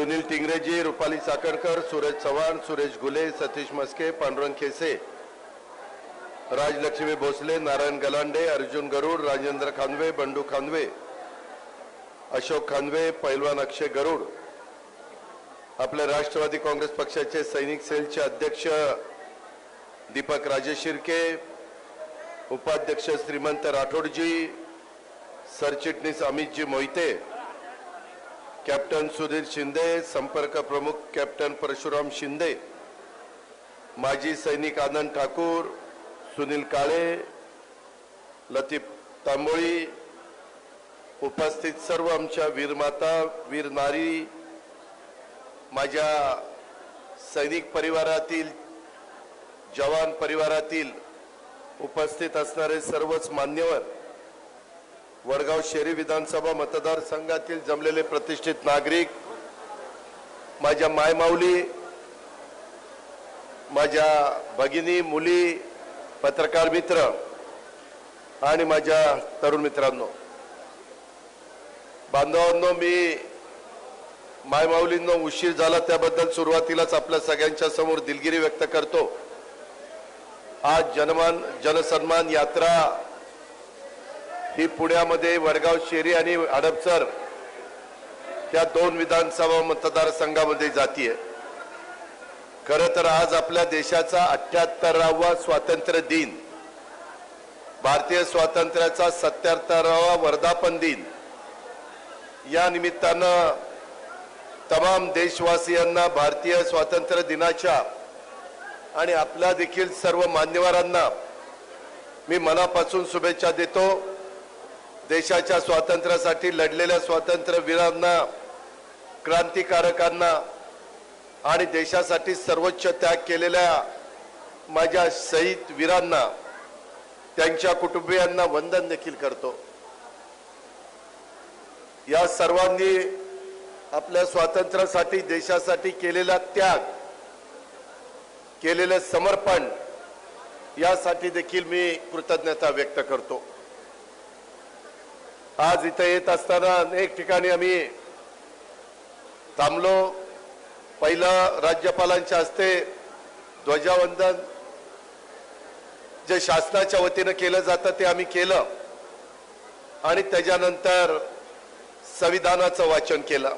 सुनील टिंगरेजी रुपाली साकरकर सूरज चव्हाण सुरेश घुले सतीश मस्के पांडुरंग खेसे राजलक्ष्मी भोसले नारायण गलांडे अर्जुन गरुड राजेंद्र खानवे बंडू खानवे अशोक खानवे पैलवान अक्षय गरुड. आपल्या राष्ट्रवादी काँग्रेस पक्षाचे सैनिक सेलचे अध्यक्ष दीपक राजे शिर्के उपाध्यक्ष श्रीमंत राठोडजी सरचिटणीस अमितजी मोहिते कॅप्टन सुधीर शिंदे संपर्क प्रमुख कॅप्टन परशुराम शिंदे माजी सैनिक आनंद ठाकूर सुनील काळे लतीफ तांबोळी उपस्थित सर्व आमच्या वीरमाता वीर नारी माझ्या सैनिक परिवारातील जवान परिवारातील उपस्थित असणारे सर्वच मान्यवर वडगाव शहरी विधानसभा मतदारसंघातील जमलेले प्रतिष्ठित नागरिक माझ्या मायमाऊली माझ्या भगिनी मुली पत्रकार मित्र आणि माझ्या तरुण मित्रांनो. बांधवांनो मी मायमाऊलींनो उशीर झाला त्याबद्दल सुरुवातीलाच आपल्या सगळ्यांच्या समोर दिलगिरी व्यक्त करतो. आज जनमान जनसन्मान यात्रा ही पुण्यामध्ये वडगाव शेरी आणि हडपसर या दोन विधानसभा मतदारसंघामध्ये जातीये. खर तर आज आपल्या देशाचा अठ्याहत्तरावा स्वातंत्र्य दिन भारतीय स्वातंत्र्याचा सत्याहत्तरावा वर्धापन दिन. या निमित्तानं तमाम देशवासियांना भारतीय स्वातंत्र्य दिनाच्या आणि आपल्या देखील सर्व मान्यवरांना मी मनापासून शुभेच्छा देतो. देशाच्या स्वातंत्र्यासाठी लढलेल्या स्वातंत्र्यवीरांना क्रांतिकारकांना आणि देशासाठी सर्वोच्च त्याग केलेल्या माझ्या शहीद वीरांना त्यांच्या कुटुंबियांना वंदन देखील करतो. या सर्वांनी आपल्या स्वातंत्र्यासाठी देशासाठी केलेला त्याग केलेलं समर्पण यासाठी देखील मी कृतज्ञता व्यक्त करतो. आज इथं येत असताना अनेक ठिकाणी आम्ही थांबलो. पहिलं राज्यपालांच्या हस्ते ध्वजावंदन जे शासनाच्या वतीनं केलं जातं ते आम्ही केलं. आणि त्याच्यानंतर संविधानाचं वाचन केलं.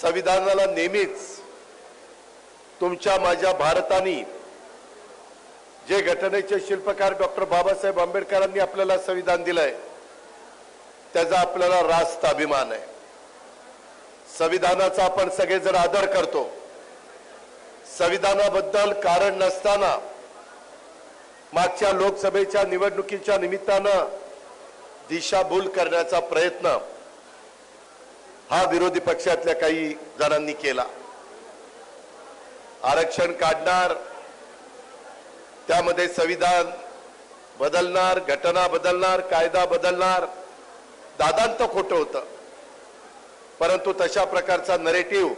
संविधानाला नेहमीच तुमच्या माझ्या भारताने जे घटनेचे शिल्पकार डॉक्टर बाबासाहेब आंबेडकरांनी आपल्याला संविधान दिलंय त्याचा आपल्याला रास्त अभिमान आहे. संविधानाचा आपण सगळेजण आदर करतो. संविधानाबद्दल कारण नसताना मागच्या लोकसभेच्या निवडणुकीच्या निमित्तानं दिशाभूल करण्याचा प्रयत्न हा विरोधी पक्षातल्या काही जणांनी केला. आरक्षण काढणार त्यामध्ये संविधान बदलणार घटना बदलणार कायदा बदलणार दादांत खोटं होतं. परंतु तशा प्रकारचा नरेटिव्ह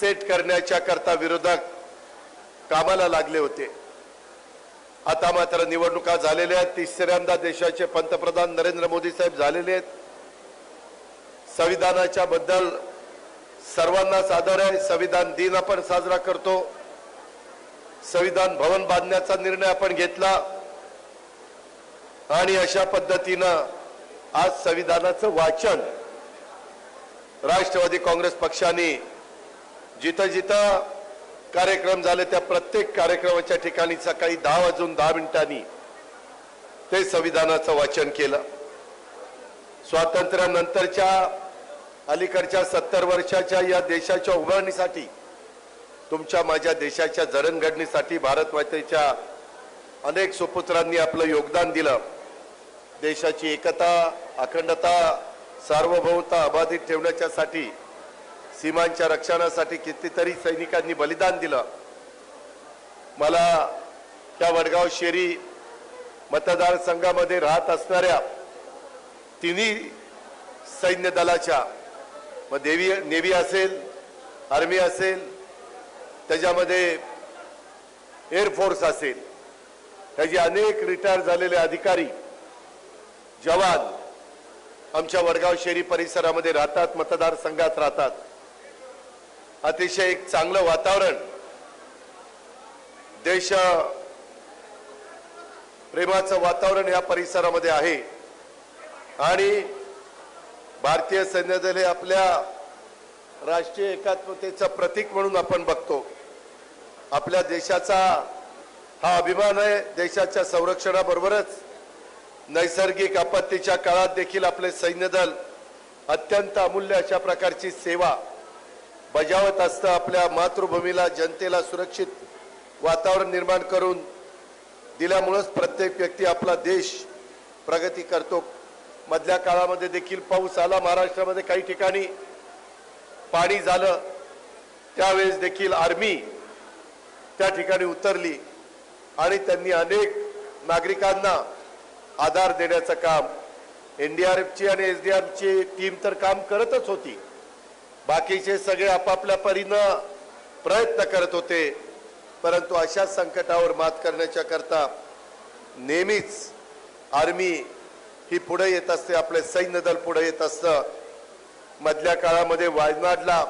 सेट करण्याच्या करता विरोधक कामाला लागले होते. आता मात्र निवडणुका झालेल्या आहेत. तिसऱ्यांदा देशाचे पंतप्रधान नरेंद्र मोदी साहेब झालेले आहेत. संविधानाच्या बद्दल सर्वांना सादर आहे. संविधान दिन आपण साजरा करतो. संविधान भवन बांधण्याचा निर्णय आपण घेतला. आणि अशा पद्धतीनं आज संविधानाचं वाचन राष्ट्रवादी काँग्रेस पक्षाने जिथं जिथं कार्यक्रम झाले त्या प्रत्येक कार्यक्रमाच्या ठिकाणी सकाळी दहा वाजून दहा मिनिटांनी ते संविधानाचं वाचन केलं. स्वातंत्र्यानंतरच्या अलीकडच्या सत्तर वर्षाच्या या देशाच्या उभारणीसाठी तुमच्या माझ्या देशाच्या जडणघडणीसाठी भारत मातेच्या अनेक सुपुत्रांनी आपलं योगदान दिलं. देशाची एकता अखंडता सार्वभौमता अबाधित ठेवण्याच्यासाठी सीमांच्या रक्षणासाठी कितीतरी सैनिकांनी बलिदान दिलं. मला त्या वडगाव शेरी मतदारसंघामध्ये राहत असणाऱ्या तिन्ही सैन्य दलाच्या मग देवी नेव्ही असेल आर्मी असेल त्याच्यामध्ये एअरफोर्स असेल त्याचे अनेक रिटायर झालेले अधिकारी जवान आमच्या वडगाव शहरी परिसरामध्ये राहतात मतदारसंघात राहतात. अतिशय एक चांगलं वातावरण. देश प्रेमाचं वातावरण या परिसरामध्ये आहे. आणि भारतीय सैन्य दल हे आपल्या राष्ट्रीय एकात्मतेचं प्रतीक म्हणून आपण बघतो. आपल्या देशाचा हा अभिमान आहे देशाच्या संरक्षणाबरोबरच नैसर्गिक आपत्तीच्या काळात देखील आपले सैन्यदल अत्यंत अमूल्य अशा प्रकारची सेवा बजावत असतं. आपल्या मातृभूमीला जनतेला सुरक्षित वातावरण निर्माण करून दिल्यामुळंच प्रत्येक व्यक्ती आपला देश प्रगती करतो. मधल्या काळामध्ये देखील पाऊस आला. महाराष्ट्रामध्ये काही ठिकाणी पाणी झालं. त्यावेळेस देखील आर्मी त्या ठिकाणी उतरली आणि त्यांनी अनेक नागरिकांना आधार देण्याचं काम. एनडीआरएफची आणि एसडीआरएफची टीम तर काम करतच होती. बाकीचे सगळे आपापल्या परीनं प्रयत्न करत होते. परंतु अशा संकटावर मात करण्याच्या करता नेहमीच आर्मी ही पुढे येत असते आपले सैन्य दल पुढे येत असतं. मधल्या काळामध्ये वायनाडला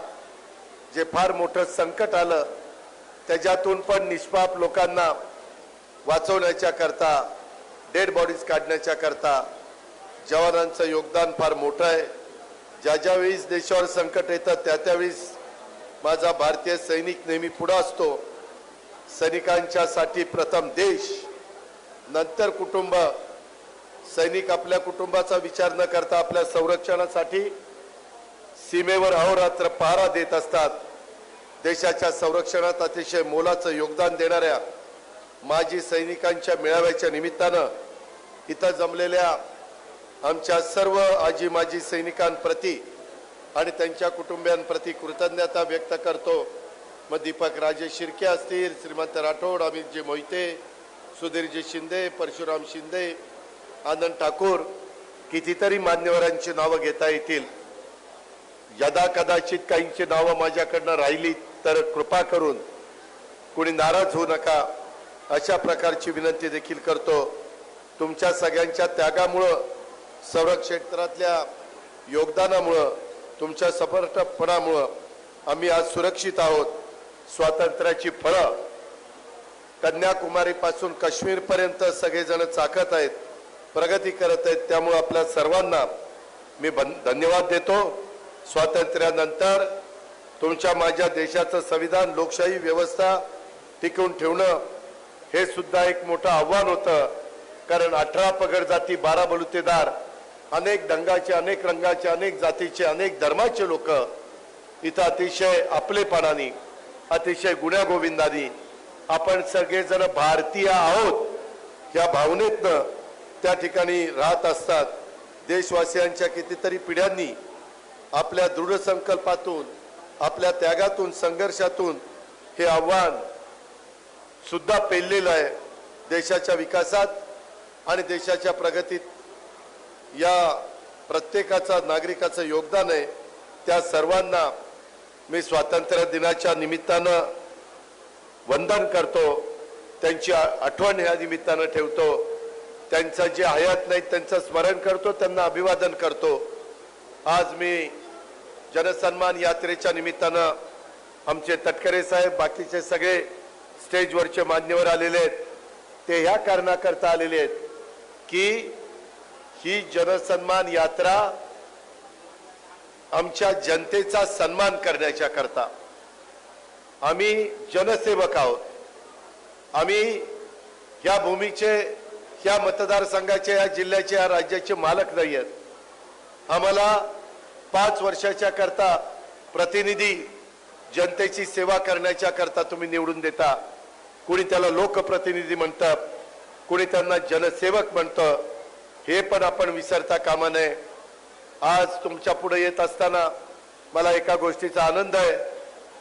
जे फार मोठं संकट आलं त्याच्यातून पण निष्पाप लोकांना वाचवण्याच्या करता डेड बॉडीज काढण्याच्या करता जवानांचं योगदान फार मोठं आहे. ज्या ज्यावेळीस देशावर संकट येतं त्या त्यावेळेस माझा भारतीय सैनिक नेहमी पुढं असतो. सैनिकांच्यासाठी प्रथम देश नंतर कुटुंब. सैनिक आपल्या कुटुंबाचा विचार न करता आपल्या संरक्षणासाठी सीमेवर अहोरात्र पहारा देत असतात. देशाच्या संरक्षणात अतिशय मोलाचं योगदान देणाऱ्या माजी सैनिकांच्या मेळाव्याच्या निमित्तानं इथं जमलेल्या आमच्या सर्व आजी माजी सैनिकांप्रती आणि त्यांच्या कुटुंबियांप्रती कृतज्ञता व्यक्त करतो. मग दीपक राजे शिर्के असतील श्रीमंत राठोड अमितजी मोहिते सुधीरजी शिंदे परशुराम शिंदे आनंद ठाकूर कितीतरी मान्यवरांची नावं घेता येतील. यदा कदाचित काहींची नावं माझ्याकडनं राहिली तर कृपा करून कोणी नाराज होऊ नका अशा प्रकारची विनंती देखील करतो. तुमच्या सगळ्यांच्या त्यागामुळं संरक्षण क्षेत्रातल्या योगदानामुळं तुमच्या समर्थपणामुळं आम्ही आज सुरक्षित आहोत. स्वातंत्र्याची फळं. कन्याकुमारीपासून काश्मीरपर्यंत सगळेजण चाकत आहेत प्रगती करत आहेत त्यामुळं आपल्या सर्वांना मी बन- धन्यवाद देतो. स्वातंत्र्यानंतर तुमच्या माझ्या देशाचं संविधान लोकशाही व्यवस्था टिकवून ठेवणं हे सुद्धा एक मोठं आव्हान होतं. कारण अठरा पगड जाती बारा बलुतेदार अनेक दंगाचे अनेक रंगाचे अनेक जातीचे अनेक धर्माचे लोक इथं अतिशय आपलेपणाने अतिशय गुण्यागोविंदानी आपण सगळेजण भारतीय आहोत या भावनेतनं त्या ठिकाणी राहत असतात. देशवासियांच्या कितीतरी पिढ्यांनी आपल्या दृढ संकल्पातून आपल्या त्यागातून संघर्षातून हे आव्हान सुद्धा पेललेलं आहे. देशाच्या विकासात आणि देशाच्या प्रगतीत या प्रत्येकाचा नागरिकाचं योगदान आहे. त्या सर्वांना मी स्वातंत्र्य दिनाच्या निमित्तानं वंदन करतो. त्यांची आठवण ह्या निमित्तानं ठेवतो. त्यांचं जे हयात नाही त्यांचं स्मरण करतो त्यांना अभिवादन करतो. आज मी जनसन्मान यात्रेच्या निमित्तानं आमचे तटकरे साहेब बाकीचे सगळे स्टेजवरचे मान्यवर आलेले आहेत. ते ह्या कारणाकरता आलेले आहेत. की ही जनसन्मान यात्रा आमच्या जनतेचा सन्मान करण्याच्या करता आम्ही जनसेवक आहोत. आम्ही या भूमीचे या मतदारसंघाचे या जिल्ह्याचे या राज्याचे मालक नाही आहेत. आम्हाला पाच वर्षाच्या करता प्रतिनिधी जनतेची सेवा करण्याच्या करता तुम्ही निवडून देता. कुणी त्याला लोकप्रतिनिधी म्हणतात कुणी त्यांना जनसेवक म्हणतं हे पण आपण विसरता कामा नये. आज तुमच्यापुढे येत असताना मला एका गोष्टीचा आनंद आहे.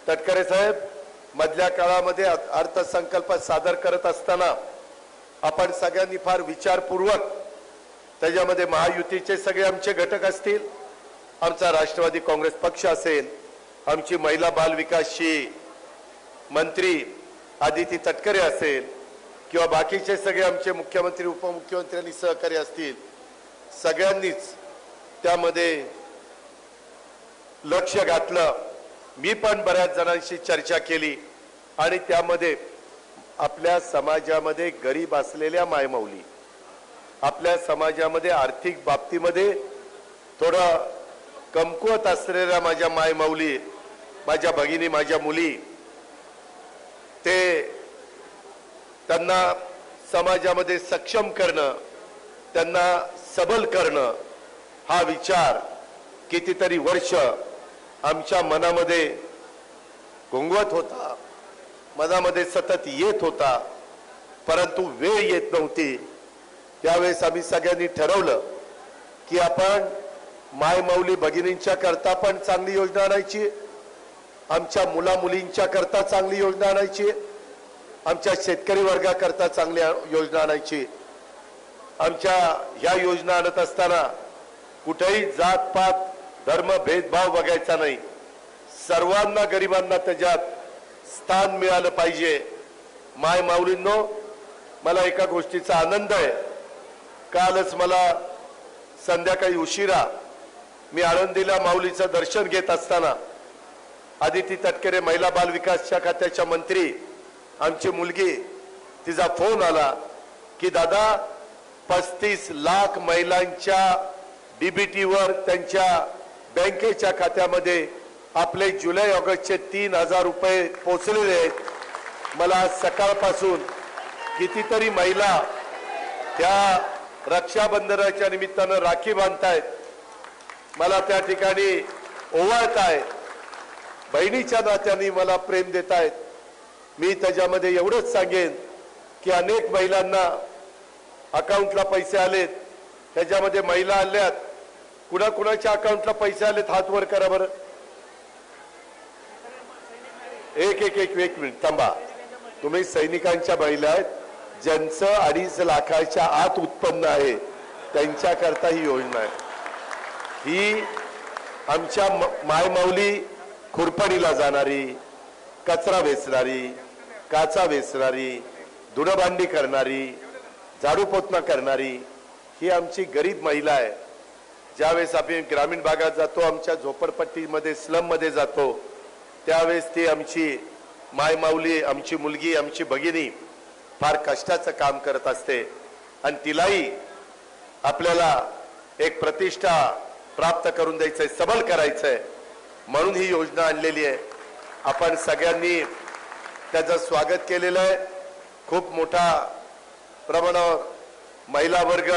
तटकरे साहेब मधल्या काळामध्ये अर्थसंकल्प सादर करत असताना आपण सगळ्यांनी फार विचारपूर्वक त्याच्यामध्ये महायुतीचे सगळे आमचे घटक असतील आमचा राष्ट्रवादी काँग्रेस पक्ष असेल आमची महिला बालविकासची मंत्री आदिती तटकरे असेल किंवा बाकीचे सगळे आमचे मुख्यमंत्री उपमुख्यमंत्री आणि सहकारी असतील सगळ्यांनीच त्यामध्ये लक्ष घातलं. मी पण बऱ्याच जणांशी चर्चा केली आणि त्यामध्ये आपल्या समाजामध्ये गरीब असलेल्या मायमौली आपल्या समाजामध्ये आर्थिक बाबतीमध्ये थोडं कमकुवत असलेल्या माझ्या मायमाऊली माझ्या भगिनी माझ्या मुली ते त्यांना समाजामध्ये सक्षम करणं त्यांना सबल करणं हा विचार कितीतरी वर्ष आमच्या मनामध्ये घोंगवत होता. मनामध्ये सतत येत होता परंतु वेळ येत नव्हती. त्यावेळेस आम्ही सगळ्यांनी ठरवलं की आपण माय माऊली भगिनींच्या करता पण चांगली योजना आणायची आमच्या मुला मुलींच्या करता चांगली योजना आणायची आमच्या शेतकरी वर्गाकरता चांगली योजना आणायची. आमच्या ह्या योजना आणत असताना कुठेही जात पात धर्म भेदभाव बघायचा नाही. सर्वांना गरिबांना त्याच्यात स्थान मिळालं पाहिजे. माय माऊलींनो मला एका गोष्टीचा आनंद आहे. कालच मला संध्याकाळी उशिरा मी आळंदीला माऊलीचं दर्शन घेत असताना आदिती तटकरे महिला बाल विकासच्या खात्याच्या मंत्री आमची मुलगी तिचा फोन आला की दादा पस्तीस लाख महिलांच्या डीबीटीवर त्यांच्या बँकेच्या खात्यामध्ये आपले जुलै ऑगस्टचे तीन हजार रुपये पोचलेले आहेत. मला सकाळपासून कितीतरी महिला त्या रक्षाबंधनाच्या निमित्तानं राखी बांधतायत. मला त्या ठिकाणी ओवाळतायत. बहिणीच्या नात्याने मला प्रेम देत आहेत मी त्याच्यामध्ये एवढंच सांगेन की अनेक महिलांना अकाउंटला पैसे आलेत. त्याच्यामध्ये महिला आल्यात. कुणा कुणाच्या अकाउंटला पैसे आलेत? हात वर करा बरं. एक एक एक एक मिनिट थांबा. तुम्ही सैनिकांच्या महिला आहेत. ज्यांचं अडीच लाखाच्या आत उत्पन्न आहे त्यांच्याकरता ही योजना आहे. ही आमच्या म- मायमाऊली खुरपणीला जाणारी कचरा वेचणारी काचा वेचणारी धुणभांडी करणारी झाडू पोतना करणारी ही आमची गरीब महिला आहे. ज्यावेळेस आम्ही ग्रामीण भागात जातो आमच्या झोपडपट्टीमध्ये स्लममध्ये जातो त्यावेळेस ती आमची मायमाऊली आमची मुलगी आमची भगिनी फार कष्टाचं काम करत असते. आणि तिलाही आपल्याला एक प्रतिष्ठा प्राप्त करून द्यायचंय सबल करायचंय. म्हणून ही योजना आणलेली आहे. आपण सगळ्यांनी त्याचं स्वागत केलेलं आहे. खूप मोठा प्रमाणावर महिला वर्ग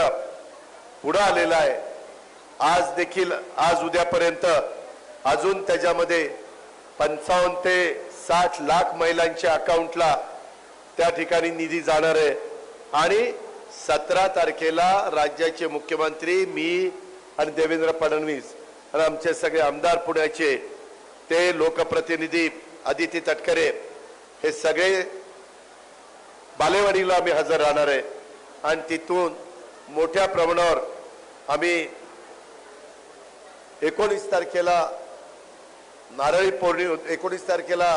पुढं आलेला आहे. आज देखील आज उद्यापर्यंत अजून त्याच्यामध्ये पंचावन्न ते साठ लाख महिलांच्या अकाउंटला त्या ठिकाणी निधी जाणार आहे. आणि सतरा तारखेला राज्याचे मुख्यमंत्री मी आणि देवेंद्र फडणवीस आणि आमचे सगळे आमदार पुण्याचे ते लोकप्रतिनिधी आदिती तटकरे हे सगळे बालेवाडीला आम्ही हजर राहणार आहे. आणि तिथून मोठ्या प्रमाणावर आम्ही एकोणीस तारखेला नारळी पौर्णिम एकोणीस तारखेला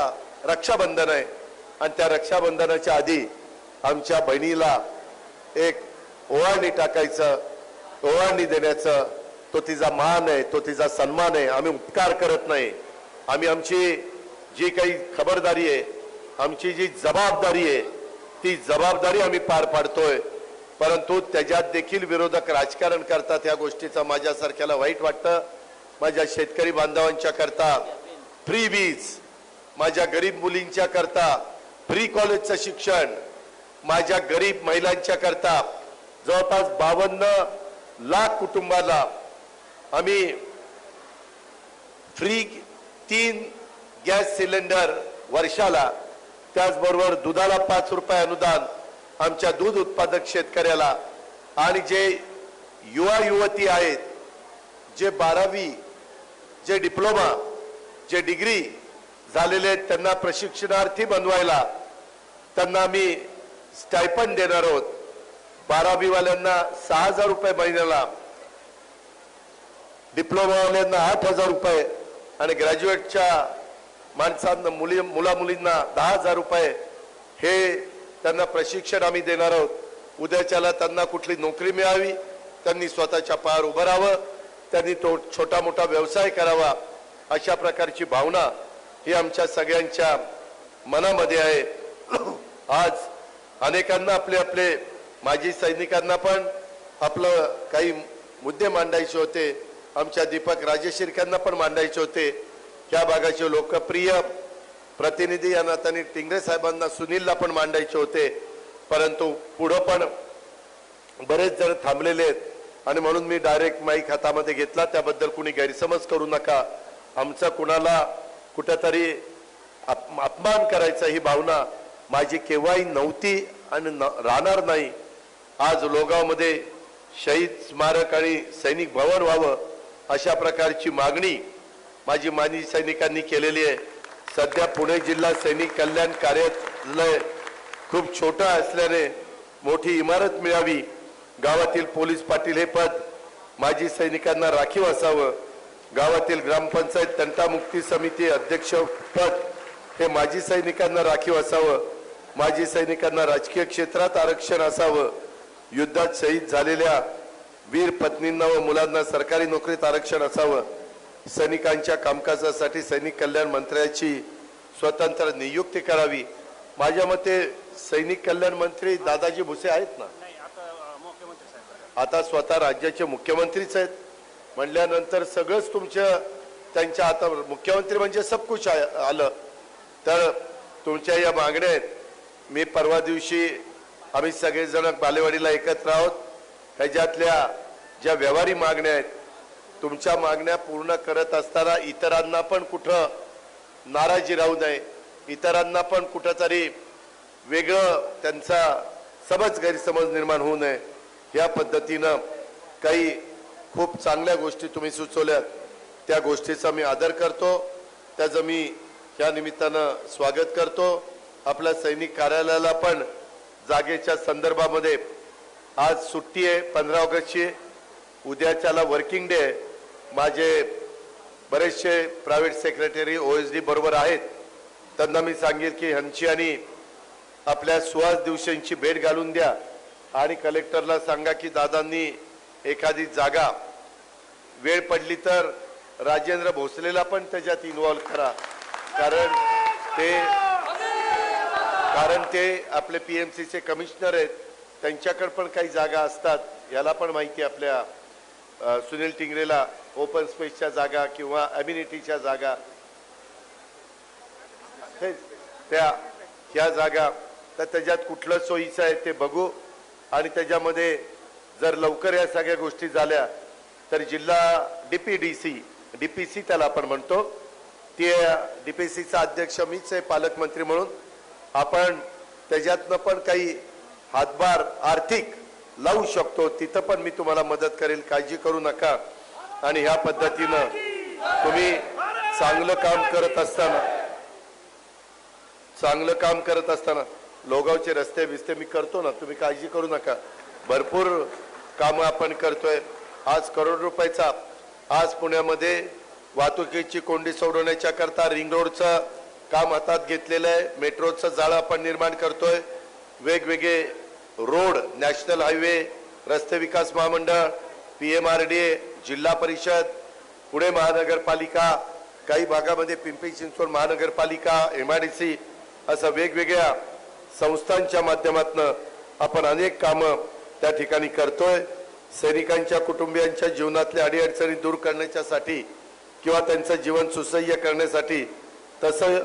रक्षाबंधन आहे. आणि त्या रक्षाबंधनाच्या आधी आमच्या बहिणीला एक ओवाळणी टाकायचं ओवाळणी देण्याचं. तो तिचा मान आहे तो तिचा सन्मान आहे. आम्ही उपकार करत नाही. आम्ही आमची जी काही खबरदारी आहे आमची जी जबाबदारी आहे ती जबाबदारी आम्ही पार पाडतोय. परंतु त्याच्यात देखील विरोधक राजकारण करतात या गोष्टीचं माझ्यासारख्याला वाईट वाटतं. माझ्या शेतकरी बांधवांच्या करता फ्री वीज माझ्या गरीब मुलींच्या करता फ्री कॉलेजचं शिक्षण. माझ्या गरीब महिलांच्या करता जवळपास बावन्न लाख कुटुंबाला आम्ही फ्री तीन गॅस सिलेंडर वर्षाला त्याचबरोबर दुधाला पाच रुपये अनुदान आमच्या दूध उत्पादक शेतकऱ्याला. आणि जे युवा युवती आहेत जे बारावी जे डिप्लोमा जे डिग्री झालेले आहेत त्यांना प्रशिक्षणार्थी बनवायला त्यांना आम्ही स्टायपन देणार आहोत. बारावीवाल्यांना सहा हजार रुपये महिन्याला डिप्लोमावाल्यांना आठ हजार रुपये आणि ग्रॅज्युएटच्या माणसांना मुली मुला मुलींना दहा हजार रुपये हे त्यांना प्रशिक्षण आम्ही देणार आहोत. उद्याच्याला त्यांना कुठली नोकरी मिळावी त्यांनी स्वतःच्या पायावर उभं राहावं त्यांनी तो छोटा मोठा व्यवसाय करावा अशा प्रकारची भावना ही आमच्या सगळ्यांच्या मनामध्ये आहे. आज अनेकांना आपले आपले माजी सैनिकांना पण आपलं काही मुद्दे मांडायचे होते. आमच्या दीपक राजेशिरकांना पण मांडायचे होते. त्या भागाचे लोकप्रिय प्रतिनिधी या नात्याने टिंगरे साहेबांना सुनीलला पण मांडायचे होते. परंतु पुढं पण बरेच जण थांबलेले आहेत. आणि म्हणून मी डायरेक्ट माईक हातामध्ये घेतला. त्याबद्दल कुणी गैरसमज करू नका. आमचा कुणाला कुठेतरी अप- अपमान करायचा ही भावना माझी केव्हाही नव्हती आणि न- राहणार नाही. आज लोगावमध्ये शहीद स्मारक आणि सैनिक भवन व्हावं अशा प्रकारची मागणी माझी माजी सैनिकांनी केलेली आहे. सध्या पुणे जिल्हा सैनिक कल्याण कार्यालय खूप छोटं असल्याने मोठी इमारत मिळावी. गावातील पोलीस पाटील हे पद माजी सैनिकांना राखीव असावं. गावातील ग्रामपंचायत तंटामुक्ती समिती अध्यक्ष पद हे माजी सैनिकांना राखीव असावं. माजी सैनिकांना राजकीय क्षेत्रात आरक्षण असावं. युद्धात शहीद झालेल्या वीर पत्नींना व मुलांना सरकारी नोकरीत आरक्षण असावं. सैनिकांच्या कामकाजासाठी सैनिक कल्याण मंत्र्याची स्वतंत्र नियुक्ती करावी. माझ्या मते सैनिक कल्याण मंत्री दादाजी भुसे आहेत ना? नाही आता स्वतः राज्याचे मुख्यमंत्रीच आहेत. म्हणल्यानंतर सगळंच तुमच्या त्यांच्या आता मुख्यमंत्री म्हणजे सब कुछ आलं. तर तुमच्या या मागण्या आहेत. मी परवा दिवशी आम्ही सगळेजण बालेवाडीला एकत्र आहोत. ह्याच्यातल्या ज्या व्यवहारी मागण्या आहेत तुमच्या मागण्या पूर्ण करत असताना इतरांना पण कुठं नाराजी राहू नये. इतरांना पण कुठंतरी वेगळं त्यांचा समज गैरसमज निर्माण होऊ नये. या पद्धतीनं काही खूप चांगल्या गोष्टी तुम्ही सुचवल्यात. त्या गोष्टीचा मी आदर करतो. त्याचं मी या निमित्तानं स्वागत करतो. आपल्या सैनिक कार्यालयाला पण जागेच्या संदर्भामध्ये आज सुट्टी आहे पंधरा ऑगस्टची. उद्याच्याला वर्किंग डे आहे. माझे बरेचसे private secretary O S D बरोबर आहेत. त्यांना मी सांगेल की ह्यांची आणि आपल्या सुहास दिवशींची भेट घालून द्या. आणि कलेक्टरला सांगा की दादांनी एखादी जागा वेळ पडली तर राजेंद्र भोसलेला पण त्याच्यात इन्व्हॉल्व करा. कारण ते कारण ते आपले पी एम सीचे कमिशनर आहेत. त्यांच्याकडे पण काही जागा असतात. याला पण माहिती आहे आपल्या सुनील टिंगरेला. ओपन स्पेसच्या जागा किंवा अम्युनिटीच्या जागा. त्या ह्या जागा तर त्याच्यात कुठलं सोयीचं आहे ते बघू. आणि त्याच्यामध्ये जर लवकर या सगळ्या गोष्टी झाल्या तर जिल्हा डीपीडीसी सी त्याला आपण म्हणतो. ते डी पी सीचा अध्यक्ष मीच आहे पालकमंत्री म्हणून. आपण त्याच्यातनं पण काही हातभार आर्थिक लावू शकतो. तिथं पण मी तुम्हाला मदत करेल काळजी करू नका. आणि ह्या पद्धतीनं तुम्ही चांगलं काम करत असताना चांगलं काम करत असताना लोगावचे रस्ते बिस्ते मी करतो ना तुम्ही काळजी करू नका. भरपूर कामं आपण करतोय. आज करोड रुपयाचा आज पुण्यामध्ये वाहतुकीची कोंडी सोडवण्याच्या करता रिंग रोडचं काम हातात घेतलेलं आहे. मेट्रोचं जाळं आपण निर्माण करतोय. वेगवेगळे रोड नॅशनल हायवे रस्ते विकास महामंडळ P M R D A जिल्हा परिषद पुणे महानगरपालिका काही भागामध्ये पिंपरी चिंचवड महानगरपालिका एम आय डी सी असं वेगवेगळ्या संस्थांच्या माध्यमातून आपण अनेक कामं त्या ठिकाणी करतोय. सैनिकांच्या कुटुंबियांच्या जीवनातल्या अडीअडचणी दूर करण्याच्यासाठी किंवा त्यांचं जीवन सुसह्य करण्यासाठी तसं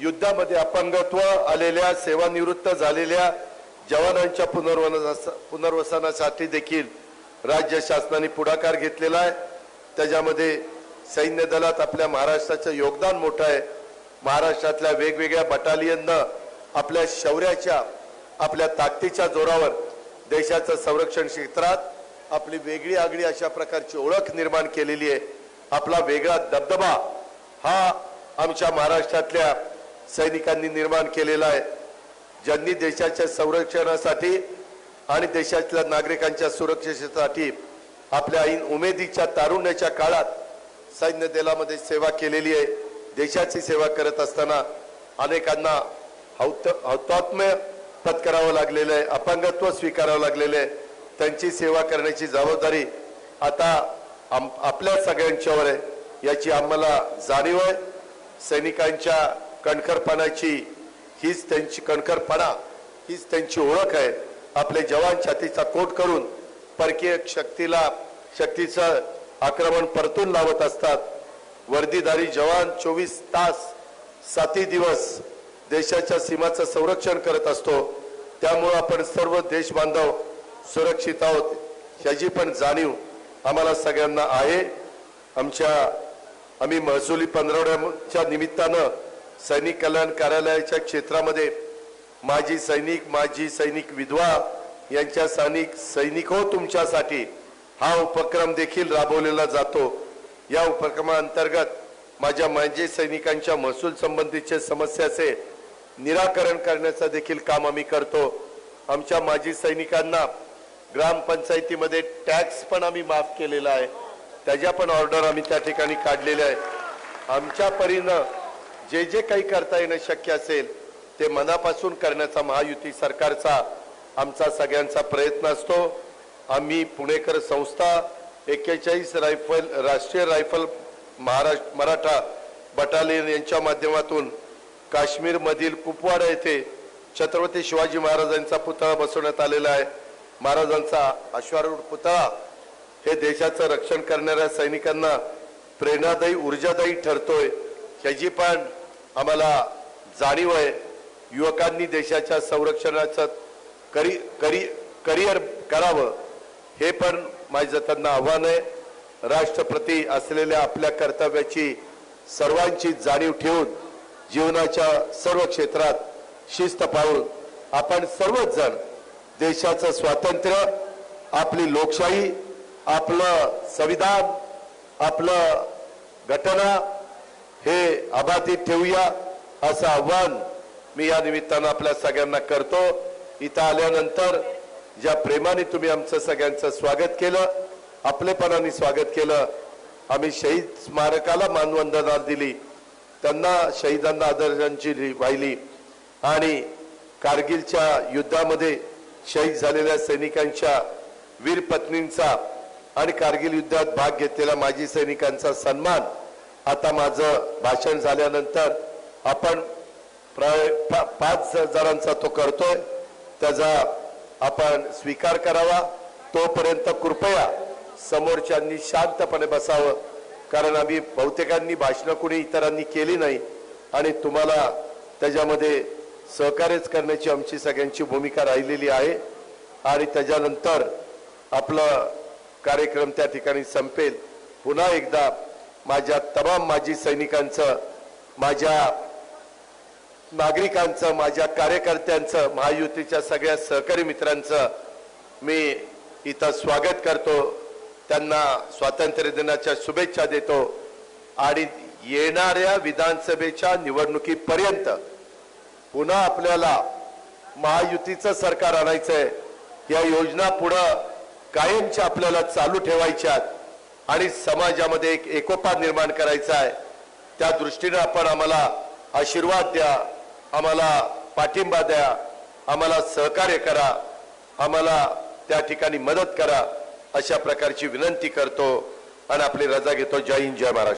युद्धामध्ये अपंगत्व आलेल्या सेवानिवृत्त झालेल्या जवानांच्या पुनर्वनास पुनर्वसनासाठी देखील राज्य शासनाने पुढाकार घेतलेला आहे. त्याच्यामध्ये सैन्य दलात आपल्या महाराष्ट्राचं योगदान मोठं आहे. महाराष्ट्रातल्या वेगवेगळ्या बटालियननं आपल्या शौर्याच्या आपल्या ताकदीच्या जोरावर देशाचं संरक्षण क्षेत्रात आपली वेगळी आगळी अशा प्रकारची ओळख निर्माण केलेली आहे. आपला वेगळा दबदबा हा आमच्या महाराष्ट्रातल्या सैनिकांनी निर्माण केलेला आहे. ज्यांनी देशाच्या संरक्षणासाठी आणि देशातल्या नागरिकांच्या सुरक्षेसाठी आपल्या ऐन उमेदीच्या तारुण्याच्या काळात सैन्य दलामध्ये सेवा केलेली आहे. देशाची सेवा करत असताना अनेकांना हौत हौतात्म्य पत्करावं लागलेलं आहे अपंगत्व स्वीकारावं लागलेलं आहे. त्यांची सेवा करण्याची जबाबदारी आता आम आपल्या सगळ्यांच्यावर आहे. याची आम्हाला जाणीव आहे. सैनिकांच्या कणखरपणाची हीच त्यांची कणखरपणा हीच त्यांची ओळख आहे. आपले जवान छातीचा कोट करून परकीय शक्तीला शक्तीचं आक्रमण परतून लावत असतात. वर्दीधारी जवान चोवीस तास साती दिवस देशाच्या सीमाचं संरक्षण करत असतो. त्यामुळं आपण सर्व देश बांधव सुरक्षित आहोत ह्याची पण जाणीव आम्हाला सगळ्यांना आहे. आमच्या आम्ही महसुली पंधरवड्याच्या निमित्तानं सैनिक कल्याण कार्यालयाच्या क्षेत्रामध्ये माजी सैनिक माजी सैनिक विधवा यांच्या सैनिक सैनिक हो तुमच्यासाठी हा उपक्रम देखील राबवलेला जातो. या उपक्रमाअंतर्गत माझ्या माजी सैनिकांच्या महसूल संबंधीचे समस्याचे निराकरण करण्याचं देखील काम आम्ही करतो. आमच्या माजी सैनिकांना ग्रामपंचायतीमध्ये टॅक्स पण आम्ही माफ केलेला आहे. त्याच्या पण ऑर्डर आम्ही त्या ठिकाणी काढलेल्या आहे. आमच्या परीनं जे जे काही करता येणं शक्य असेल ते मनापासून करण्याचा महायुती सरकारचा आमचा सगळ्यांचा प्रयत्न असतो. आम्ही पुणेकर संस्था एक्केचाळीस रायफल राष्ट्रीय रायफल महाराष्ट्र मराठा बटालियन यांच्या माध्यमातून काश्मीरमधील कुपवाडा येथे छत्रपती शिवाजी महाराजांचा पुतळा बसवण्यात आलेला आहे. महाराजांचा अश्वारूढ पुतळा हे देशाचं रक्षण करणाऱ्या सैनिकांना प्रेरणादायी ऊर्जादायी ठरतोय. ह्याची पण आम्हाला जाणीव आहे. युवकांनी देशाच्या संरक्षणाचं करी करी करिअर करावं हे पण माझं त्यांना आव्हान आहे. राष्ट्रप्रती असलेल्या आपल्या कर्तव्याची सर्वांची जाणीव ठेवून जीवनाच्या सर्व क्षेत्रात शिस्त पाळून आपण सर्वच जण देशाचं स्वातंत्र्य आपली लोकशाही आपलं संविधान आपलं घटना हे अबाधित ठेवूया असं आव्हान मी या निमित्तानं आपल्या सगळ्यांना करतो. इथं आल्यानंतर ज्या प्रेमाने तुम्ही आमचं सगळ्यांचं स्वागत केलं आपलेपणाने स्वागत केलं आम्ही शहीद स्मारकाला मानवंदना दिली त्यांना शहीदांना आदरांजली वाहिली आणि कारगिलच्या युद्धामध्ये शहीद झालेल्या सैनिकांच्या वीर पत्नींचा आणि कारगिल युद्धात भाग घेतलेल्या माजी सैनिकांचा सन्मान. आता माझं भाषण झाल्यानंतर आपण प्राय पा- पाच हजारांचा तो करतोय. त्याचा आपण स्वीकार करावा. तोपर्यंत कृपया समोरच्यांनी शांतपणे बसावं. कारण आम्ही बहुतेकांनी भाषणं कुणी इतरांनी केली नाही. आणि तुम्हाला त्याच्यामध्ये सहकार्यच करण्याची आमची सगळ्यांची भूमिका राहिलेली आहे. आणि त्याच्यानंतर आपलं कार्यक्रम त्या ठिकाणी संपेल. पुन्हा एकदा माझ्या तमाम माजी सैनिकांचं माझ्या नागरिकांचं माझ्या कार्यकर्त्यांचं महायुतीच्या सगळ्या सहकारी मित्रांचं मी इथं स्वागत करतो. त्यांना स्वातंत्र्य दिनाच्या शुभेच्छा देतो. आणि येणाऱ्या विधानसभेच्या निवडणुकीपर्यंत पुन्हा आपल्याला महायुतीचं सरकार आणायचं आहे या योजना पुढं कायमच्या आपल्याला चालू ठेवायच्यात आणि समाजामध्ये एक एकोपा निर्माण करायचा आहे. त्या दृष्टीने आपण आम्हाला आशीर्वाद द्या. आम्हाला पाठिंबा द्या आम्हाला सहकार्य करा आम्हाला त्या ठिकाणी मदत करा अशा प्रकारची विनंती करतो आणि आपली रजा घेतो. जय हिंद जय महाराष्ट्र.